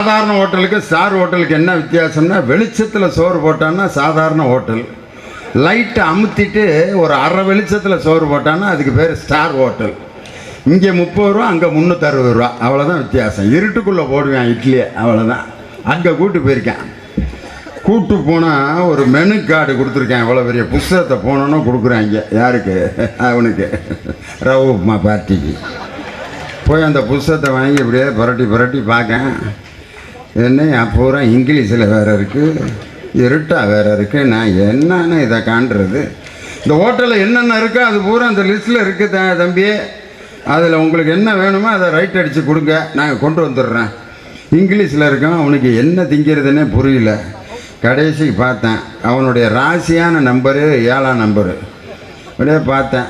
சாதாரண ஹோட்டலுக்கு ஸ்டார் ஹோட்டலுக்கு என்ன வித்தியாசம்னா வெளிச்சத்தில் சோறு போட்டான்னா சாதாரண ஹோட்டல். லைட்டை அமுத்திட்டு ஒரு அரை வெளிச்சத்தில் சோறு போட்டான்னா அதுக்கு பேர் ஸ்டார் ஹோட்டல். இங்கே முப்பது ரூபா அங்கே முந்நூற்றறுபது ரூபா. அவ்வளோதான் வித்தியாசம். இருட்டுக்குள்ளே போடுவேன் இட்லியை. அவ்வளோதான் அங்கே கூட்டு போயிருக்கேன். கூட்டு போனால் ஒரு மெனு கார்டு கொடுத்துருக்கேன். இவ்வளோ பெரிய புஸ்தகத்தை போனோன்னு கொடுக்குறாங்க யாருக்கு? அவனுக்கு. ரவு உப்மா பார்ட்டிக்கு. போய் அந்த புஸ்தகத்தை வாங்கி இப்படியே புரட்டி புரட்டி பார்க்கேன். என்ன பூரா இங்கிலீஷில் வேறு இருக்குது இருட்டா வேறு இருக்குது நான் என்னன்னு இதை காண்றது? இந்த ஹோட்டலில் என்னென்ன இருக்கோ அது பூரா அந்த லிஸ்ட்டில் இருக்குது தம்பி. அதில் உங்களுக்கு என்ன வேணுமோ அதை ரைட் அடித்து கொடுங்க. நாங்கள் கொண்டு வந்துடுறேன். இங்கிலீஷில் இருக்கான் அவனுக்கு என்ன திங்கிறதுனே புரியல. கடைசிக்கு பார்த்தேன். அவனுடைய ராசியான நம்பரு ஏழாம் நம்பரு. அப்படியே பார்த்தேன்.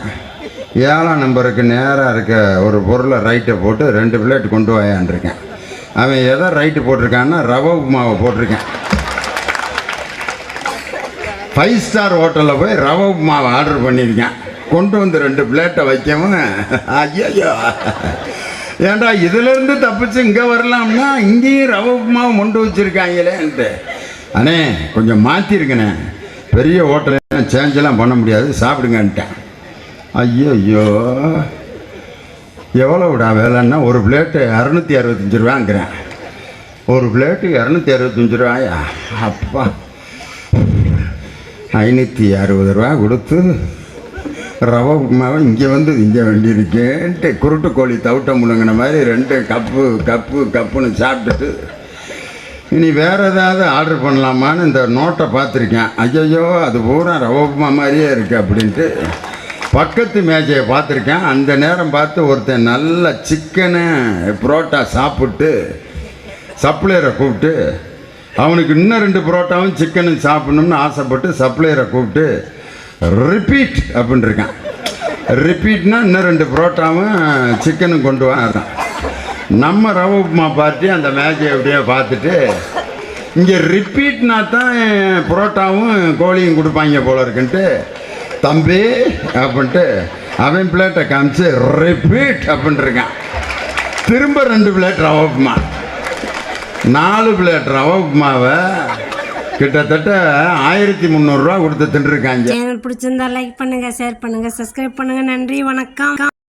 ஏழாம் நம்பருக்கு நேராக இருக்க ஒரு பொருளை ரைட்டை போட்டு ரெண்டு பிளேட் கொண்டு வாயான்ருக்கேன் அவன் எதை ரைட்டு போட்டிருக்கான்னா ரவை உப்புமாவை போட்டிருக்கேன். ஃபைவ் ஸ்டார் ஹோட்டலில் போய் ரவை உப்புமாவை ஆர்டர் பண்ணியிருக்கேன். கொண்டு வந்து ரெண்டு பிளேட்டை வைக்கவும். ஐயோ ஏன்டா இதுலேருந்து தப்பிச்சு இங்கே வரலாம்னா இங்கேயும் ரவை உப்புமாவை கொண்டு வச்சுருக்காங்களேன்ட்டு. அண்ணே கொஞ்சம் மாற்றிருக்கண்ணே பெரிய ஹோட்டல் சேஞ்செல்லாம் பண்ண முடியாது. சாப்பிடுங்கன்ட்டேன். ஐயோ ஐயோ எவ்வளோடா வேலைன்னா ஒரு பிளேட்டு இரநூத்தி அறுபத்தஞ்சு ரூபாங்கிறேன் ஒரு பிளேட்டு இரநூத்தி அறுபத்தஞ்சு ரூபாயா? அப்பா. ஐநூற்றி அறுபது ரூபா கொடுத்து ரவை உப்புமாவை இங்கே வந்து இங்கே வேண்டியிருக்கேன்ட்டு குருட்டு கோழி தவிட்ட முழுங்கின மாதிரி ரெண்டு கப்பு கப்பு கப்புன்னு சாப்பிட்டுட்டு இனி வேறு ஏதாவது ஆர்டர் பண்ணலாமான்னு இந்த நோட்டை பார்த்துருக்கேன். ஐயையோ அது பூரா ரவை உப்புமா மாதிரியே இருக்குது அப்படின்ட்டு. பக்கத்து மேஜையை பார்த்துருக்கேன். அந்த நேரம் பார்த்து ஒருத்தன் நல்ல சிக்கனு புரோட்டா சாப்பிட்டு சப்ளையரை கூப்பிட்டு அவனுக்கு இன்னும் ரெண்டு புரோட்டாவும் சிக்கனும் சாப்பிடணும்னு ஆசைப்பட்டு சப்ளையரை கூப்பிட்டு ரிப்பீட் அப்படின்னு இருக்கான். ரிப்பீட்னா இன்னும் ரெண்டு புரோட்டாவும் சிக்கனும் கொண்டு வரான் நம்ம ரவ உப்புமா பார்ட்டி அந்த மேஜையை அப்படியே பார்த்துட்டு இங்கே ரிப்பீட்னா தான் புரோட்டாவும் கோழியும் கொடுப்பாங்க போல இருக்குன்ட்டு தம்பி அப்படின்ட்டு அவன் பிளேட்டை காமிச்சு ரிப்பீட் அப்படின்ட்டு இருக்கான் திரும்ப ரெண்டு பிளேட் ரவ உப்புமா. நாலு பிளேட் ரவ உப்புமாவை கிட்டத்தட்ட ஆயிரத்தி முந்நூறுரூவா கொடுத்து தின்றுருக்காங்க பிடிச்சிருந்தா லைக் பண்ணுங்கள் ஷேர் பண்ணுங்கள் சப்ஸ்கிரைப் பண்ணுங்க. நன்றி வணக்கம்.